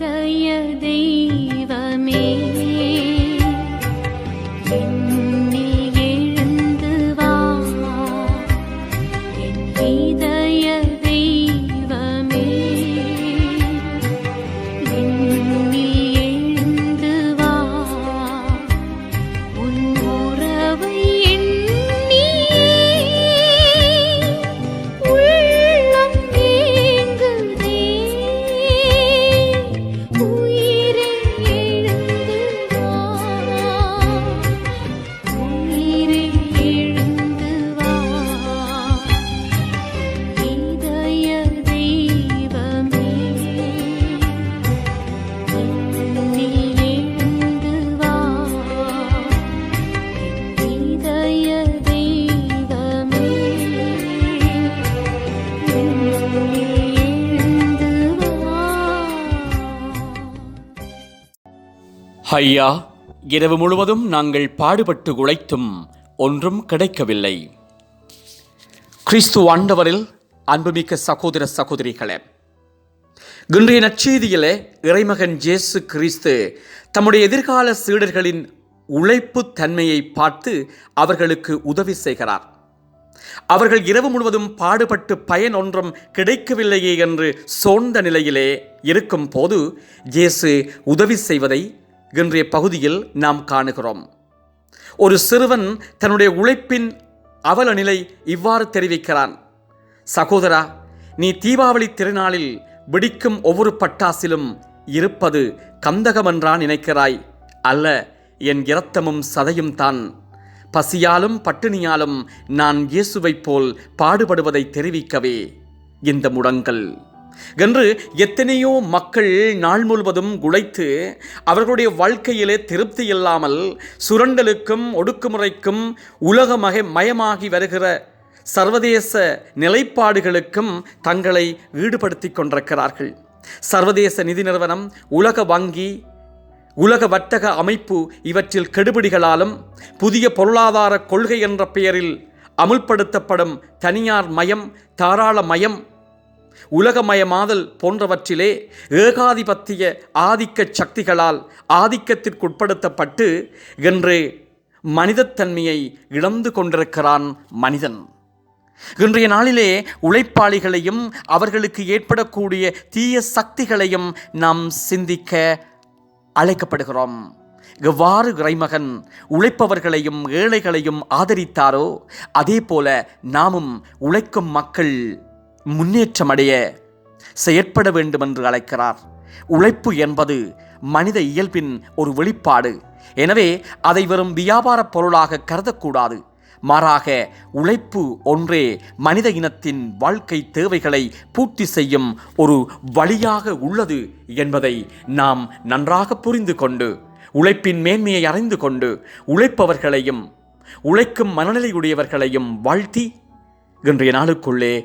य देव ஐயா இரவு முழுவதும் நாங்கள் பாடுபட்டு உழைத்தும் ஒன்றும் கிடைக்கவில்லை. கிறிஸ்து ஆண்டவரில் அன்புமிக்க சகோதர சகோதரிகளே இன்றைய நற்செய்தியிலே இறைமகன் ஜேசு கிறிஸ்து தம்முடைய எதிர்கால சீடர்களின் உழைப்பு தன்மையை பார்த்து அவர்களுக்கு உதவி செய்கிறார். அவர்கள் இரவு முழுவதும் பாடுபட்டு பயன் ஒன்றும் கிடைக்கவில்லையே என்று சோர்ந்த நிலையிலே இருக்கும் போது ஜேசு உதவி செய்வதை இன்றைய பகுதியில் நாம் காணுகிறோம். ஒரு சிறுவன் தன்னுடைய உழைப்பின் அவல நிலை இவ்வாறு தெரிவிக்கிறான். சகோதரா நீ தீபாவளி திருநாளில் வெடிக்கும் ஒவ்வொரு பட்டாசிலும் இருப்பது கந்தகமென்றான் நினைக்கிறாய். அல்ல என் இரத்தமும் சதையும் தான். பசியாலும் பட்டினியாலும் நான் இயேசுவைப் போல் பாடுபடுவதை தெரிவிக்கவே. இந்த முடங்கல் என்று எத்தனையோ மக்கள் நாள் முழுவதும் உழைத்து அவர்களுடைய வாழ்க்கையிலே திருப்தி இல்லாமல் சுரண்டலுக்கும் ஒடுக்குமுறைக்கும் உலகமக மயமாகி வருகிற சர்வதேச நிலைப்பாடுகளுக்கும் தங்களை ஈடுபடுத்தி கொண்டிருக்கிறார்கள். சர்வதேச நிதி நிறுவனம் உலக வங்கி உலக வர்த்தக அமைப்பு இவற்றில் கெடுபிடிகளாலும் புதிய பொருளாதார கொள்கை என்ற பெயரில் அமுல்படுத்தப்படும் தனியார் மயம் தாராள மயம் உலகமயமாதல் போன்றவற்றிலே ஏகாதிபத்திய ஆதிக்க சக்திகளால் ஆதிக்கத்திற்குட்படுத்தப்பட்டு இன்று மனிதத்தன்மையை இழந்து கொண்டிருக்கிறான் மனிதன். இன்றைய நாளிலே உழைப்பாளிகளையும் அவர்களுக்கு ஏற்படக்கூடிய தீய சக்திகளையும் நாம் சிந்திக்க அழைக்கப்படுகிறோம். எவ்வாறு இறைமகன் உழைப்பவர்களையும் ஏழைகளையும் ஆதரித்தாரோ அதே போல நாமும் உழைக்கும் மக்கள் முன்னேற்றமடைய செயற்பட வேண்டும் என்று அழைக்கிறார். உழைப்பு என்பது மனித இயல்பின் ஒரு வெளிப்பாடு. எனவே அதை வெறும் வியாபாரப் பொருளாக கருதக்கூடாது. மாறாக உழைப்பு ஒன்றே மனித இனத்தின் வாழ்க்கை தேவைகளை பூர்த்தி செய்யும் ஒரு வழியாக உள்ளது என்பதை நாம் நன்றாக புரிந்து கொண்டு உழைப்பின் மேன்மையை அறிந்து கொண்டு உழைப்பவர்களையும் உழைக்கும் மனநிலையுடையவர்களையும் வாழ்த்தி இன்றைய நாளுக்குள்ளே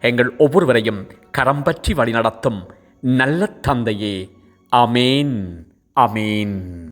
எங்கள் ஒவ்வொருவரையும் கரம் பற்றி வழிநடத்தும் நல்ல தந்தையே. அமேன் அமேன்